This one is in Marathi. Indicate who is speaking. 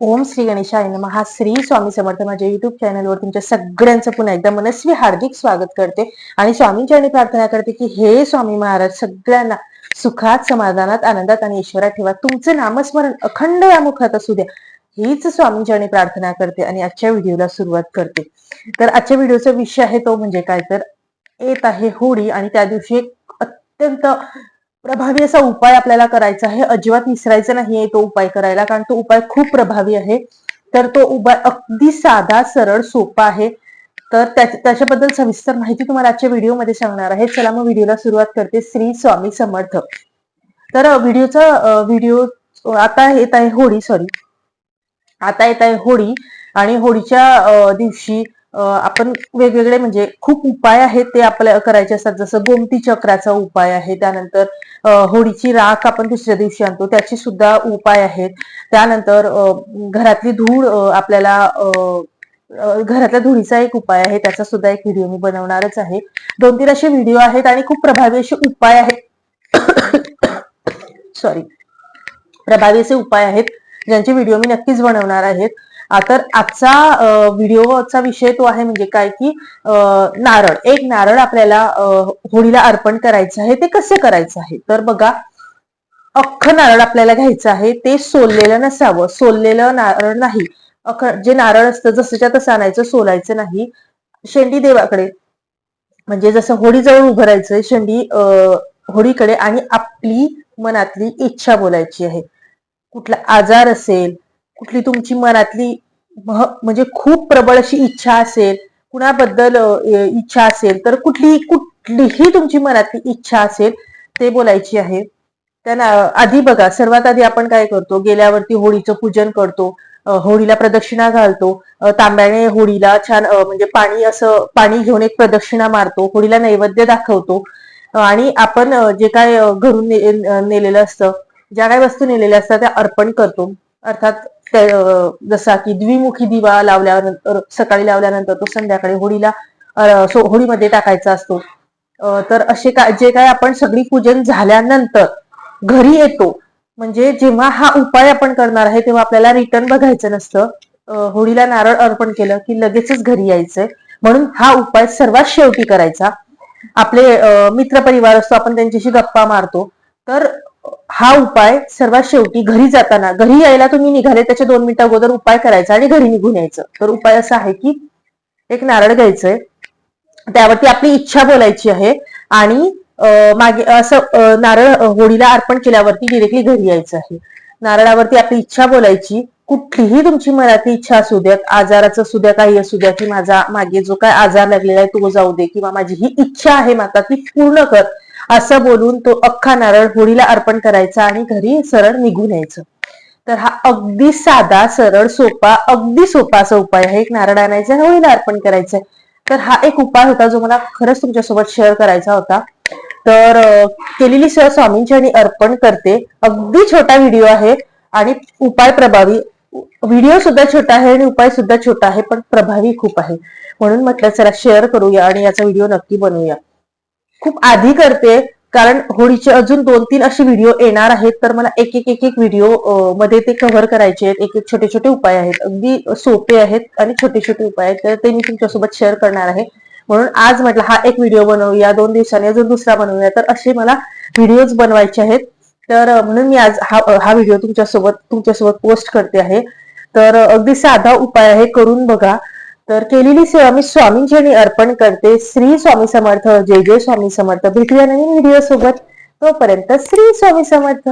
Speaker 1: ओम श्री गणेशाय हा श्री स्वामी समर्थ माझ्या युट्यूब चॅनलवर तुमच्या सगळ्यांचं पुन्हा एकदा मनस्वी हार्दिक स्वागत करते. आणि स्वामींच्या आणि प्रार्थना करते की हे स्वामी महाराज सगळ्यांना सुखात समाधानात आनंदात आणि ईश्वरात ठेवा. तुमचं नामस्मरण अखंड या मुखात असू द्या. हीच स्वामींच्या आणि प्रार्थना करते आणि आजच्या व्हिडिओला सुरुवात करते. तर आजच्या व्हिडिओचा विषय आहे तो म्हणजे काय? तर येत आहे होळी आणि त्या दिवशी एक अत्यंत प्रभावी असा उपाय आपल्याला करायचा आहे. अजिबात विसरायचा नाहीये तो उपाय करायला कारण तो उपाय खूप प्रभावी आहे. तर तो उपाय अगदी साधा सरळ सोपा आहे. तर त्या- त्याच्याबद्दल सविस्तर माहिती तुम्हाला आजच्या व्हिडिओमध्ये सांगणार आहे. चला मग व्हिडिओला सुरुवात करते. श्री स्वामी समर्थ. तर व्हिडिओचा व्हिडिओ आता येत आहे होळी सॉरी आता येत आहे होळी आणि होळीच्या दिवशी आपण वेगवेगळे म्हणजे खूप उपाय आहेत ते आपल्या करायचे असतात. जसं गोमती चक्राचा उपाय आहे त्यानंतर होडीची होळीची राख आपण दुसऱ्या दिवशी आणतो. त्याची सुद्धा उपाय आहेत. त्यानंतर घरातली धूळ आपल्याला अ, घरातल्या धुळीचा एक उपाय आहे. त्याचा सुद्धा एक व्हिडिओ मी बनवणारच आहे. दोन तीन असे व्हिडिओ आहेत आणि खूप प्रभावी असे उपाय आहेत. सॉरी प्रभावी असे उपाय आहेत ज्यांचे व्हिडिओ मी नक्कीच बनवणार आहेत. तर आजचा व्हिडिओचा विषय तो आहे म्हणजे काय की नारळ. एक नारळ आपल्याला होळीला अर्पण करायचं आहे ते कसे करायचं आहे? तर बघा अख्ख नारळ आपल्याला घ्यायचं आहे ते सोललेलं नसावं. सोललेलं नारळ नाही. अख जे नारळ असतं जसंच्या तसं आणायचं सोलायचं नाही. शेंडी देवाकडे म्हणजे जसं होळीजवळ उभं राहायचं शेंडी अ, होळीकडे आणि आपली मनातली इच्छा बोलायची आहे. कुठला आजार असेल कुठली तुमची मनातली म्हणजे खूप प्रबळ अशी इच्छा असेल कुणाबद्दल इच्छा असेल तर कुठली कुठलीही तुमची मनातली इच्छा असेल ते बोलायची आहे. त्यांना आधी बघा सर्वात आधी आपण काय करतो गेल्यावरती होळीचं पूजन करतो होळीला प्रदक्षिणा घालतो तांब्याने होळीला छान म्हणजे पाणी असं पाणी घेऊन एक प्रदक्षिणा मारतो होळीला नैवेद्य दाखवतो आणि आपण जे काय घरून नेलेलं असतं ज्या काय वस्तू नेलेल्या असतात त्या अर्पण करतो. अर्थात जसा की द्विमुखी दिवा लावल्यानंतर सकाळी लावल्यानंतर तो संध्याकाळी होळीला होळीमध्ये टाकायचा असतो. तर असे काय जे काय आपण सगळी पूजन झाल्यानंतर घरी येतो म्हणजे जेव्हा हा उपाय आपण करणार आहे तेव्हा आपल्याला रिटर्न बघायचं नसतं. होळीला नारळ अर्पण केलं की लगेचच घरी यायचंय. म्हणून हा उपाय सर्वात शेवटी करायचा. आपले मित्रपरिवार असतो आपण त्यांच्याशी गप्पा मारतो. तर हा उपाय सर्वात शेवटी घरी जाताना घरी यायला तुम्ही निघाले त्याच्या दोन मिनिटं अगोदर उपाय करायचा आणि घरी निघून यायचं. तर उपाय असा आहे की एक नारळ घ्यायचंय. त्यावरती आपली इच्छा बोलायची आहे आणि मागे असं नारळ होडीला होळीला अर्पण केल्यावरती डिरेक्टली घरी यायचं आहे. नारळावरती आपली इच्छा बोलायची कुठलीही तुमची मनातली इच्छा असू द्यात आजाराचं असू द्या काही असू द्या की माझा मागे जो काय आजार लागलेला आहे तो जाऊ दे किंवा माझी ही इच्छा आहे माता ती पूर्ण कर. असं बोलून तो अख्खा नारळ होळीला अर्पण करायचा आणि घरी सरळ निघून यायचं. तर हा अगदी साधा सरळ सोपा अगदी सोपा असा उपाय आहे. एक नारळ आणायचा आणि होळीला अर्पण करायचंय तर हा एक उपाय होता जो मला खरंच तुमच्यासोबत शेअर करायचा होता. तर केलेली सर स्वामींची आणि अर्पण करते. अगदी छोटा व्हिडिओ आहे आणि उपाय प्रभावी. व्हिडिओ सुद्धा छोटा आहे आणि उपाय सुद्धा छोटा आहे पण प्रभावी खूप आहे. म्हणून म्हटलं चला शेअर करूया आणि याचा व्हिडिओ नक्की बनवूया. खूप आधी करते कारण होळीचे अजून दोन तीन असे व्हिडिओ येणार आहेत तर मला एक एक एक एक व्हिडिओमध्ये ते कव्हर करायचे आहेत. एक एक छोटे छोटे उपाय आहेत. अगदी सोपे आहेत आणि छोटे छोटे उपाय आहेत. तर ते मी तुमच्यासोबत शेअर करणार आहे. म्हणून आज म्हटलं हा एक व्हिडिओ बनवूया दोन दिवसांनी अजून दुसरा बनवूया. तर असे मला व्हिडिओज बनवायचे आहेत. तर म्हणून मी आज हा हा व्हिडिओ तुमच्यासोबत तुमच्यासोबत पोस्ट करते आहे. तर अगदी साधा उपाय आहे करून बघा. तर केलेली सेवा मी स्वामींची अर्पण करते. श्री स्वामी समर्थ जय जय स्वामी समर्थ. भेटूया नवीन व्हिडिओ सोबत. तोपर्यंत श्री स्वामी समर्थ.